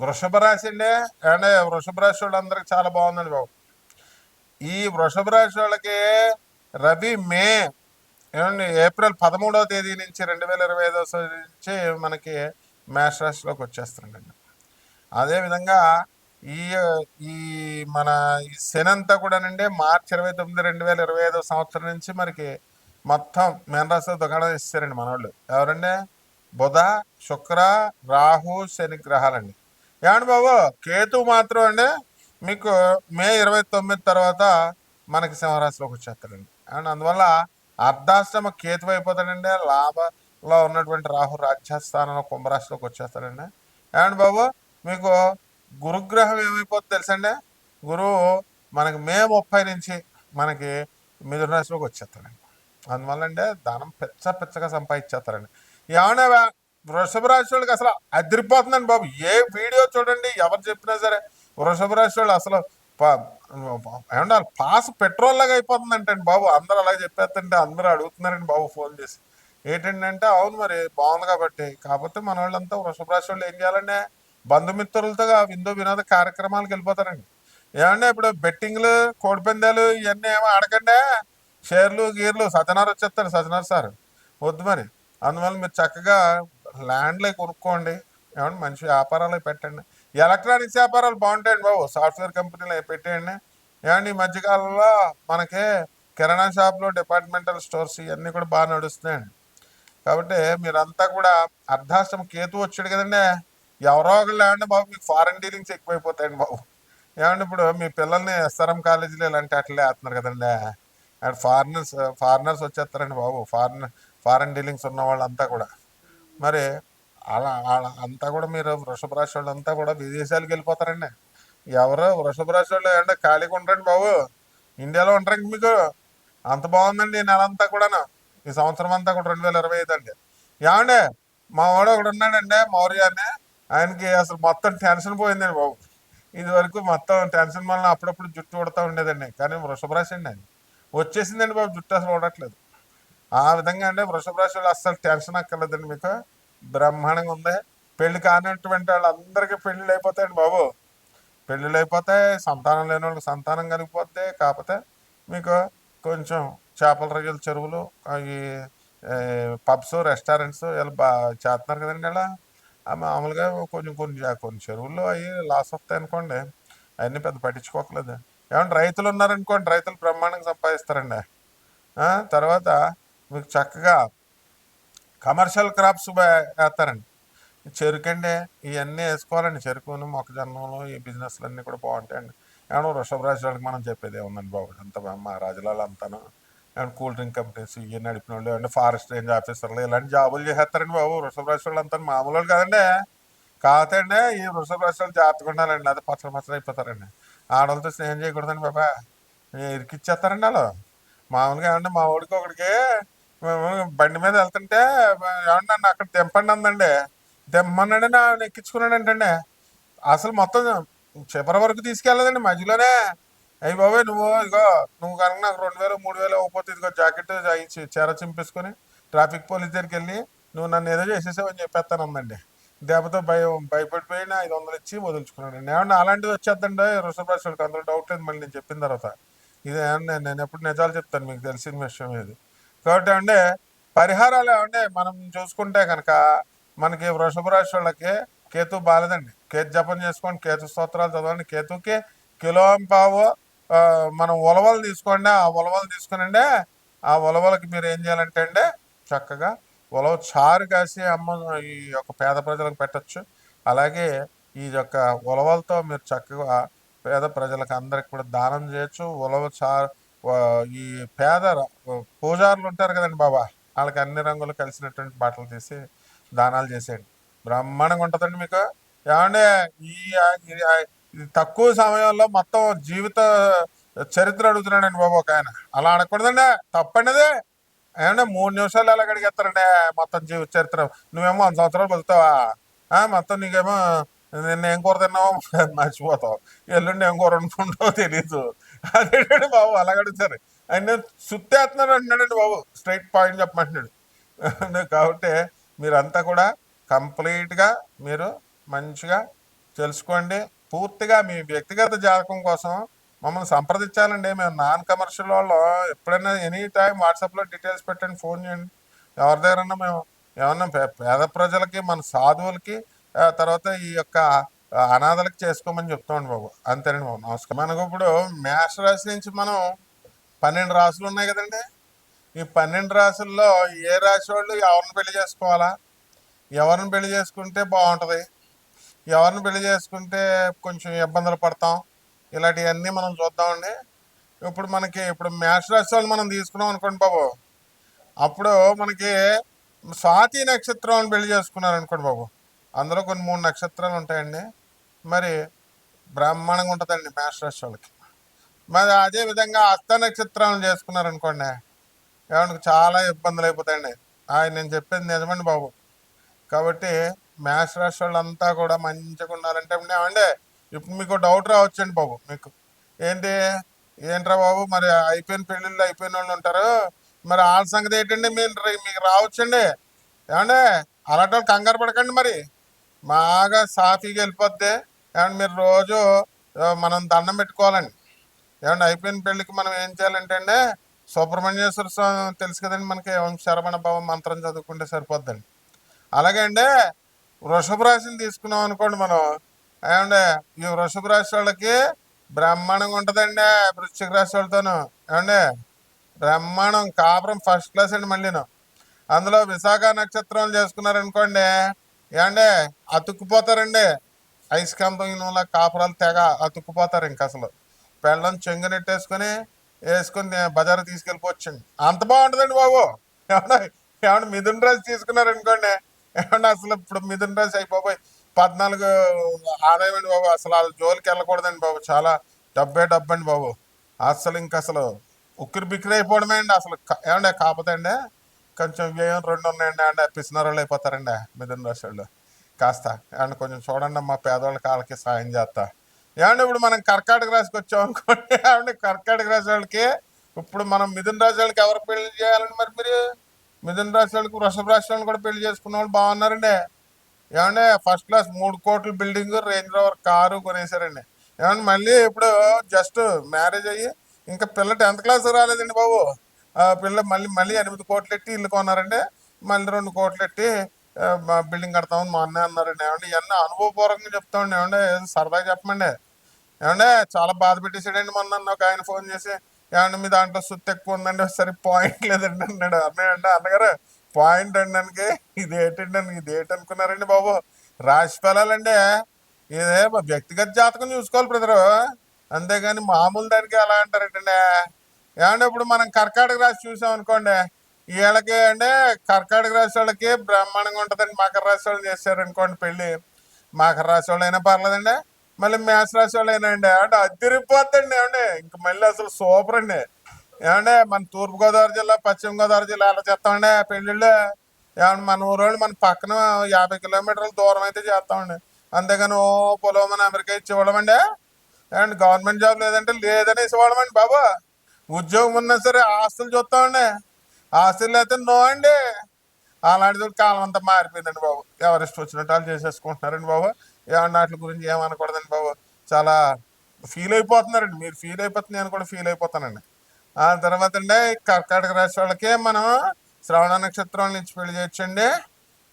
వృషభ రాశి అండి అంటే వృషభ రాశి వాళ్ళందరికి చాలా బాగుందండి బాబు. ఈ వృషభ రాశి వాళ్ళకి రవి మే ఏమండి ఏప్రిల్ పదమూడవ తేదీ నుంచి రెండు వేల ఇరవై ఐదవ నుంచి మనకి మేష రాశిలోకి వచ్చేస్తుందండి అదేవిధంగా ఈ ఈ మన ఈ శని అంతా కూడానండి మార్చి ఇరవై తొమ్మిది రెండు వేల ఇరవై ఐదో సంవత్సరం నుంచి మనకి మొత్తం మేనరాశిలో దుకాణం ఇస్తారండి మనోళ్ళు ఎవరండి? బుధ శుక్ర రాహు శని గ్రహాలండి. ఏమండి బాబు? కేతు మాత్రం అండి మీకు మే ఇరవై తొమ్మిది తర్వాత మనకి సింహరాశిలోకి వచ్చేస్తాడండి. అండ్ అందువల్ల అర్ధాష్టమ కేతు అయిపోతాడండి లాభంలో ఉన్నటువంటి రాహు రాజ్యస్థానంలో కుంభరాశిలోకి వచ్చేస్తాడండి. ఏమండి బాబు మీకు గురుగ్రహం ఏమైపోతుంది తెలుసండి? గురువు మనకి మే ముప్పై నుంచి మనకి మిథున రాశిలోకి వచ్చేస్తాడండి. అందువల్ల అంటే ధనం పెచ్చ పెచ్చగా సంపాదించేస్తారండి. ఏమన్నా వృషభ రాశి వాళ్ళకి అసలు అదిరిపోతుందండి బాబు. ఏ వీడియో చూడండి ఎవరు చెప్పినా సరే వృషభ రాశి వాళ్ళు అసలు ఏమంటారు పాస్ పెట్రోల్ లాగా అయిపోతుందంటండి బాబు. అందరూ అలాగే చెప్పేస్తుంటే అందరూ అడుగుతున్నారండి బాబు ఫోన్ చేసి. ఏంటంటే అవును మరి బాగుంది కాబట్టి. కాకపోతే మన వాళ్ళంతా వృషభ రాశి వాళ్ళు ఏం చేయాలంటే బంధుమిత్రులతో విందు వినోద కార్యక్రమాలకు వెళ్ళిపోతారండి. ఏమంటే ఇప్పుడు బెట్టింగ్లు కోడిపందాలు ఇవన్నీ ఏమో ఆడకండి. షేర్లు గీర్లు సత్యనారు వచ్చేస్తారు సత్యనారు సార్. వద్దు మరి. అందువల్ల మీరు చక్కగా ల్యాండ్లే కొనుక్కోండి. ఏమంటే మంచి వ్యాపారాలు పెట్టండి. ఎలక్ట్రానిక్స్ వ్యాపారాలు బాగుంటాయండి బాబు. సాఫ్ట్వేర్ కంపెనీలు పెట్టేయండి. ఏమండి? ఈ మధ్యకాలంలో మనకి కిరాణా షాప్లో డిపార్ట్మెంటల్ స్టోర్స్ ఇవన్నీ కూడా బాగా నడుస్తున్నాయండి. కాబట్టి మీరంతా కూడా అర్ధాష్టం కేతు వచ్చాడు కదండి. ఎవరో ఒకళ్ళు ఏమంటే బాబు మీకు ఫారెన్ డీలింగ్స్ ఎక్కువైపోతాయండి బాబు. ఏమంటే ఇప్పుడు మీ పిల్లల్ని ఎస్ఆర్ఎం కాలేజీలో ఇలాంటి అట్లే వేస్తున్నారు కదండి. అండ్ ఫారినర్స్ ఫారినర్స్ వచ్చేస్తారండి బాబు. ఫారిన్ ఫారెన్ డీలింగ్స్ ఉన్న వాళ్ళంతా కూడా. మరి అలా అంతా కూడా మీరు వృషభ రాశి వాళ్ళంతా కూడా విదేశాలకు వెళ్ళిపోతారండి. ఎవరు వృషభ రాశి వాళ్ళు అంటే ఖాళీగా ఉంటారండి బాబు. ఇండియాలో ఉంటారండి మీకు. అంత బాగుందండి ఈ నెల అంతా కూడాను. ఈ సంవత్సరం అంతా కూడా రెండు వేల ఇరవై ఐదు అండి. ఏమండి? మా వాడు ఒకడు ఉన్నాడండి మౌర్య అని. ఆయనకి అసలు మొత్తం టెన్షన్ పోయిందండి బాబు. ఇది వరకు మొత్తం టెన్షన్ వల్ల అప్పుడప్పుడు జుట్టు ఉడతా ఉండేదండి. కానీ వృషభ రాశి అండి ఆయన. వచ్చేసిందండి బాబు జుట్టు అసలు ఉడట్లేదు ఆ విధంగా అంటే వృషభ రాశులు అస్సలు టెన్షన్ అక్కర్లేదండి మీకు. బ్రహ్మాండంగా ఉంది. పెళ్ళి కానటువంటి వాళ్ళందరికీ పెళ్ళిళ్ళు అయిపోతాయండి బాబు. పెళ్ళిళ్ళు అయిపోతాయి సంతానం లేని వాళ్ళకి సంతానం కలిగిపోతే కాకపోతే మీకు కొంచెం చేపల రొయ్యల చెరువులు అవి పబ్స్ రెస్టారెంట్స్ ఇలా బాగా చేస్తున్నారు కదండి ఇలా. మామూలుగా కొంచెం కొన్ని కొన్ని చెరువుల్లో అవి లాస్ వస్తాయి అనుకోండి. అవన్నీ పెద్ద పట్టించుకోకలేదు ఏమంటే రైతులు ఉన్నారనుకోండి రైతులు బ్రహ్మాండంగా సంపాదిస్తారండి. తర్వాత మీకు చక్కగా కమర్షియల్ క్రాప్స్ వేస్తారండి. చెరుకండి ఇవన్నీ వేసుకోవాలండి. చెరుకును మొక్కజొన్నలు ఈ బిజినెస్లు అన్నీ కూడా బాగుంటాయండి. ఏమన్నా వృషభ రాజులకి వాళ్ళకి మనం చెప్పేది ఏముందండి బాబు? అంత మా రాజులాలు అంతాను. ఏమన్నా కూల్ డ్రింక్ కంపెనీస్ ఇవి నడిపిన వాళ్ళు అంటే ఫారెస్ట్ రేంజ్ ఆఫీసర్లు ఇలాంటి జాబులు చేసేస్తారండి బాబు. వృషభ రాశి వాళ్ళు అంతా మామూలు వాళ్ళు కదండి. కాకపోతే అండి ఈ వృషభ రాశి వాళ్ళు జాగ్రత్తగా ఉండాలండి. అది పచ్చడి పచ్చలు అయిపోతారండి. ఆడవాళ్ళతో స్నేహం చేయకూడదండి బాబా. ఇరికిచ్చేస్తారండి వాళ్ళు. మామూలుగా ఏమంటే మా ఊడికి ఒకడికి మేము బండి మీద వెళ్తుంటే ఏమన్నా నన్ను అక్కడ దింపండి అందండి. దింపమన్నాడు నా ఎక్కించుకున్నాడు ఏంటండి? అసలు మొత్తం చివరి వరకు తీసుకెళ్ళదండి మధ్యలోనే. అయ్యి బాబాయ్ నువ్వు ఇదిగో నువ్వు కనుక నాకు రెండు వేలు మూడు వేలు అవ్వకపోతే ఇదిగో జాకెట్ చీర చింపేసుకొని ట్రాఫిక్ పోలీస్ దగ్గరికి వెళ్ళి నువ్వు నన్ను ఏదో చేసేసావని చెప్పేస్తాను అందండి. దెబ్బతో భయ భయపడిపోయి నా ఐదు వందలు ఇచ్చి వదులుచుకున్నాడు ఏమన్నా అలాంటిది వచ్చేద్దండి? వృషభరాశుడికి అందులో డౌట్ లేదు మళ్ళీ నేను చెప్పిన తర్వాత. ఇది ఏమన్నా నేను ఎప్పుడు నిజాలు చెప్తాను మీకు తెలిసిన విషయం ఇది కాబట్టి అంటే పరిహారాలు ఏమంటే మనం చూసుకుంటే కనుక మనకి వృషభ రాశి వాళ్ళకి కేతు బాలేదండి. కేతు జపం చేసుకోండి కేతు స్తోత్రాలు చదవండి. కేతుకి కిలో పావు మనం ఉలవలు తీసుకోండి. ఆ ఉలవలు తీసుకునండి ఆ ఉలవలకి మీరు ఏం చేయాలంటే అండి చక్కగా ఉలవ చారు కాసి అమ్మ ఈ యొక్క పేద ప్రజలకు పెట్టచ్చు. అలాగే ఈ యొక్క ఉలవలతో మీరు చక్కగా పేద ప్రజలకు అందరికి కూడా దానం చేయొచ్చు. ఉలవ చారు ఈ పేద పూజారులు ఉంటారు కదండి బాబా. వాళ్ళకి అన్ని రంగులు కలిసినటువంటి బట్టలు తీసి దానాలు చేసేయండి. బ్రహ్మాండంగా ఉంటుందండి మీకు. ఏమంటే ఈ తక్కువ సమయంలో మొత్తం జీవిత చరిత్ర అడుగుతున్నాడండి బాబు ఒక ఆయన. అలా అడగకూడదండి. తప్పండి ఏమంటే మూడు నిమిషాలు ఎలా అడిగేస్తారండి మొత్తం జీవిత చరిత్ర? నువ్వేమో వంద సంవత్సరాలు బతుకుతావా? ఆ, మొత్తం నీకేమో నిన్న ఏం కూర తిన్నావో? మర్చిపోతావు. ఎల్లుండి ఏం కూర వండుకుంటావో తెలీదు. అదేంటండి బాబు అలాగ అడుగుతారు ఆయన సుత్తేస్తున్నాడు అంటున్నాడండి బాబు స్ట్రైట్ పాయింట్ చెప్పమంటున్నాడు. కాబట్టి మీరంతా కూడా కంప్లీట్గా మీరు మంచిగా తెలుసుకోండి. పూర్తిగా మీ వ్యక్తిగత జాతకం కోసం మమ్మల్ని సంప్రదించాలండి. మేము నాన్ కమర్షియల్ వాళ్ళు. ఎప్పుడైనా ఎనీ టైం వాట్సాప్లో డీటెయిల్స్ పెట్టండి ఫోన్ చేయండి. ఎవరి దగ్గరన్నా మేము ఏమన్నా పే- పేద ప్రజలకి మన సాధువులకి తర్వాత ఈ యొక్క అనాథలకు చేసుకోమని చెప్తామండి బాబు. అంతేనండి బాబు. నమస్కారం. మనకు ఇప్పుడు మేష రాశి నుంచి మనం పన్నెండు రాసులు ఉన్నాయి కదండి. ఈ పన్నెండు రాసుల్లో ఏ రాశి వాళ్ళు ఎవరిని పెళ్ళి చేసుకోవాలా? ఎవరిని పెళ్ళి చేసుకుంటే బాగుంటుంది? ఎవరిని పెళ్ళి చేసుకుంటే కొంచెం ఇబ్బందులు పడతాం? ఇలాంటివన్నీ మనం చూద్దామండి. ఇప్పుడు మనకి ఇప్పుడు మేష రాశి వాళ్ళు మనం తీసుకున్నాం అనుకోండి బాబు. అప్పుడు మనకి స్వాతి నక్షత్రం అని పెళ్ళి చేసుకున్నారు అనుకోండి బాబు. అందులో కొన్ని మూడు నక్షత్రాలు ఉంటాయండి. మరి బ్రాహ్మణంగా ఉంటుందండి మేష వాళ్ళకి మరి అదే విధంగా హస్త నక్షత్రాలను చేసుకున్నారు అనుకోండి ఏమన్నా చాలా ఇబ్బందులు అయిపోతాయండి. ఆయన నేను చెప్పేది నిజమండి బాబు. కాబట్టి మేష రాశి వాళ్ళంతా కూడా మంచిగా ఉండాలంటే ఏమండి ఇప్పుడు మీకు డౌట్ రావచ్చండి బాబు మీకు. ఏంటి? ఏంట్రా బాబు? మరి అయిపోయిన పెళ్ళిళ్ళు అయిపోయిన వాళ్ళు ఉంటారు. మరి వాళ్ళ సంగతి ఏంటండి? మీరు రే- మీకు రావచ్చండి. ఏమండి? అలాంటి వాళ్ళు కంగారు పడకండి మరి. బాగా సాఫీగా వెళ్ళిపోద్ది. ఏమంటే మీరు రోజు మనం దండం పెట్టుకోవాలండి. ఏమండి అయిపోయిన పెళ్ళికి మనం ఏం చేయాలంటే అండి సుబ్రహ్మణ్యేశ్వర స్వామి తెలుసు కదండి మనకి శరవణ భవ మంత్రం చదువుకుంటే సరిపోద్దండి. అలాగే అండి వృషభ రాశిని తీసుకున్నాం అనుకోండి మనం ఏమంటే ఈ వృషభ రాశి వాళ్ళకి బ్రహ్మాండంగా ఉంటుందండి వృశ్చిక రాశి వాళ్ళతోను. ఏమండి బ్రహ్మాండం కాపురం ఫస్ట్ క్లాస్ అండి మళ్ళీను. అందులో విశాఖ నక్షత్రం చేసుకున్నారనుకోండి ఏమండి అతుక్కుపోతారండి. ఐస్కాంతం కాపురాలు తెగ అతుక్కుపోతారు ఇంక అసలు. పెళ్ళం చెంగునెట్టేసుకొని వేసుకొని బజారు తీసుకెళ్ళిపోవచ్చండి అంత బాగుంటుందండి బాబు. ఏమన్నా ఏమన్నా మిథున్ రాశి తీసుకున్నారనుకోండి ఏమన్నా అసలు ఇప్పుడు మిథున్ రాజు అయిపోయి పద్నాలుగు ఆదాయం అండి బాబు. అసలు వాళ్ళ జోలికి వెళ్ళకూడదండి బాబు. చాలా డబ్బే డబ్బండి బాబు. అసలు ఇంక అసలు ఉక్కిరి బిక్కిరి అయిపోవడమే అండి అసలు. ఏమండి కాకపోతే అండి కొంచెం వ్యయం రెండు ఉన్నాయండి. అంటే పిసినారోళ్ళు అయిపోతారండి మిథున్ రాశి వాళ్ళు. కాస్త. ఏమన్నా కొంచెం చూడండి మా పేదవాళ్ళ కాళ్ళకి సాయం చేస్తా. ఏమంటే ఇప్పుడు మనం కర్కాటక రాశికి వచ్చాం అనుకోండి ఏమంటే కర్కాటక రాశి వాళ్ళకి ఇప్పుడు మనం మిథున రాశి వాళ్ళకి ఎవరు పెళ్ళి చేయాలండి మరి మీరు? మిథున రాశి వాళ్ళకి వృషభ రాశి వాళ్ళని కూడా పెళ్ళి చేసుకున్న వాళ్ళు బాగున్నారండి. ఏమంటే ఫస్ట్ క్లాస్ మూడు కోట్ల బిల్డింగ్ రేంజ్ రోవర్ కారు కొనేసారండి. ఏమంటే మళ్ళీ ఇప్పుడు జస్ట్ మ్యారేజ్ అయ్యి ఇంకా పిల్ల టెన్త్ క్లాస్ రాలేదండి బాబు. ఆ పిల్ల మళ్ళీ మళ్ళీ ఎనిమిది కోట్లు ఎట్టి ఇల్లు కొన్నారండి. మళ్ళీ రెండు కోట్లు ఎట్టి బిల్డింగ్ కడతామని మా అన్నయ్య అన్నారండి ఏమంటే ఇవన్నీ అనుభవపూర్వకంగా చెప్తామండి. ఏమంటే ఏదో సరదాగా చెప్పమండి. ఏమంటే చాలా బాధ పెట్టేసాడండి మొన్న నన్ను ఒక ఆయన ఫోన్ చేసి ఏమంటే మీ దాంట్లో సుత్తి ఎక్కువ ఉందండి. సరే పాయింట్ లేదండి అన్నాడు. అన్నాడంటే అన్నగారు పాయింట్ అనడానికి ఇది ఏంటండి అని ఇది ఏంటి అనుకున్నారండి బాబు? రాశి ఫలాలండి. ఇదే వ్యక్తిగత జాతకం చూసుకోవాలి బ్రదరు. అంతేగాని మామూలు దానికి ఎలా అంటారంటే ఏమంటే ఇప్పుడు మనం కర్కాటక రాశి చూసాం అనుకోండి వీళ్ళకి అంటే కర్కాటక రాశి వాళ్ళకి బ్రహ్మాండంగా ఉంటుందండి మకర రాశి వాళ్ళు చేశారు అనుకోండి పెళ్ళి. మకర రాశి వాళ్ళు అయినా పర్లేదండి. మళ్ళీ మేష రాశి వాళ్ళు అయినా అండి. అంటే అదిరిపోద్దండి. ఏమండి? ఇంక మళ్ళీ అసలు సూపర్ అండి. ఏమంటే మన తూర్పుగోదావరి జిల్లా పశ్చిమ గోదావరి జిల్లా అలా చేస్తామండి పెళ్ళిళ్ళు? ఏమన్నా మన ఊరోళ్ళు మన పక్కన యాభై కిలోమీటర్ల దూరం అయితే చేస్తామండి. అంతేగాని ఓ పొలం మన అమెరికా ఇచ్చి ఇవ్వడమండి. ఏమండి? గవర్నమెంట్ జాబ్ లేదంటే లేదని ఇవ్వడమండి బాబు. ఉద్యోగం ఉన్నా సరే ఆస్తులు చూస్తామండి. ఆస్తులు అయితే నో అండి. అలాంటిది కాలం అంతా మారిపోయిందండి బాబు. ఎవరెస్ట్ వచ్చినట్టు వాళ్ళు చేసేసుకుంటున్నారండి బాబు. ఏమన్నా వాటి గురించి ఏమనకూడదండి బాబు. చాలా ఫీల్ అయిపోతున్నారండి. మీరు ఫీల్ అయిపోతుంది నేను కూడా ఫీల్ అయిపోతానండి. ఆ తర్వాత అండి కర్కాటక రాశి వాళ్ళకి మనం శ్రవణ నక్షత్రం నుంచి పెళ్ళి చేయొచ్చండి.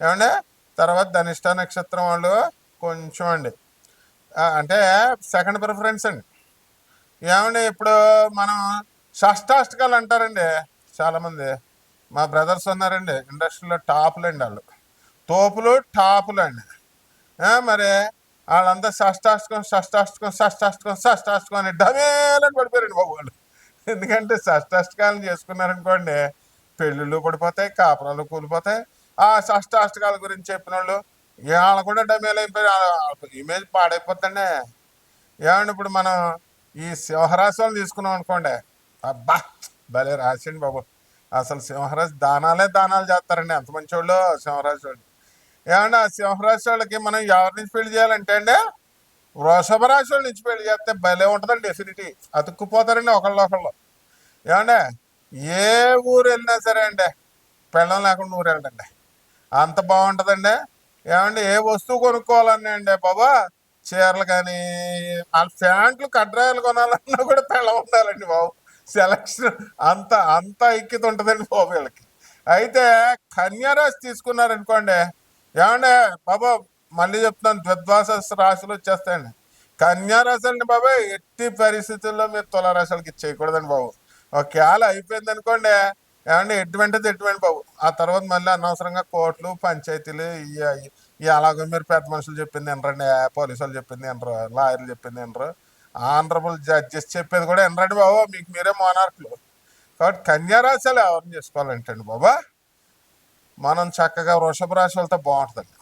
ఏమండి? తర్వాత ధనిష్ట నక్షత్రం వాళ్ళు కొంచెం అండి. అంటే సెకండ్ ప్రిఫరెన్స్ అండి. ఏమండి? ఇప్పుడు మనం షష్టాష్టకాలు అంటారండి చాలామంది. మా బ్రదర్స్ ఉన్నారండి ఇండస్ట్రీలో టాపులు అండి వాళ్ళు. తోపులు టాపులు అండి మరి వాళ్ళంతా షష్టాష్టకం షష్టాష్టకం షష్టాష్టకం షష్టాష్టకం అని డమేలని పడిపోయారండి బాబు వాళ్ళు. ఎందుకంటే షష్టాష్టకాలను చేసుకున్నారనుకోండి పెళ్ళిళ్ళు పడిపోతాయి కాపురాలు కూలిపోతాయి. ఆ షష్టాష్టకాల గురించి చెప్పిన వాళ్ళు వాళ్ళు కూడా డమేలు అయిపోయారు ఇమేజ్ పాడైపోతుందండి ఏమండి ఇప్పుడు మనం ఈ సింహరాశులను తీసుకున్నాం అనుకోండి అబ్బా భలే రాసిండి బాబు. అసలు సింహరాజు దానాలే దానాలు చేస్తారండి. ఎంత మంచి వాళ్ళు సింహరాజు వాళ్ళు. ఏమంటే ఆ సింహరాశి వాళ్ళకి మనం ఎవరి నుంచి పెళ్ళి చేయాలంటే అండి వృషభ రాశి వాళ్ళ నుంచి పెళ్ళి చేస్తే భలే ఉంటుందండి డెఫినిటీ అతుక్కుపోతారండి ఒకళ్ళు ఒకళ్ళు. ఏమంటే ఏ ఊరు వెళ్ళినా సరే అండి పెళ్ళం లేకుండా ఊరు వెళ్ళండి. అంత బాగుంటుందండి. ఏమండి ఏ వస్తువు కొనుక్కోవాలని అండి బాబా చీరలు కానీ వాళ్ళ ప్యాంట్లు కడ్రాయలు కొనాలన్నా కూడా పెళ్ళం ఉండాలండి బాబు. సెలక్షన్ అంత అంత ఐక్యత ఉంటుందండి బాబు వీళ్ళకి. అయితే కన్యారాశి తీసుకున్నారనుకోండి ఏమంటే బాబా మళ్ళీ చెప్తున్నాను ద్విద్వాస రాశులు వచ్చేస్తాయండి. కన్యారాశి అండి బాబా ఎట్టి పరిస్థితుల్లో మీరు తులారాశులకి ఇచ్చేయకూడదండి బాబు. ఒకవేళ అయిపోయింది అనుకోండి ఏమంటే ఎటువంటిది ఎటువంటి బాబు? ఆ తర్వాత మళ్ళీ అనవసరంగా కోర్టులు పంచాయతీలు ఇవి ఈ మీరు పెద్ద మనుషులు చెప్పింది వినరండి పోలీసు వాళ్ళు చెప్పింది వినరు లాయర్లు చెప్పింది వినరు. ఆనరబుల్ జడ్జెస్ చెప్పేది కూడా ఎన్రండి బాబు మీకు మీరే మోనార్కులు. కాబట్టి కన్యారాశులు ఎవరిని చేసుకోవాలంటండి బాబా? మనం చక్కగా వృషభ రాశులతో బాగుంటుందండి.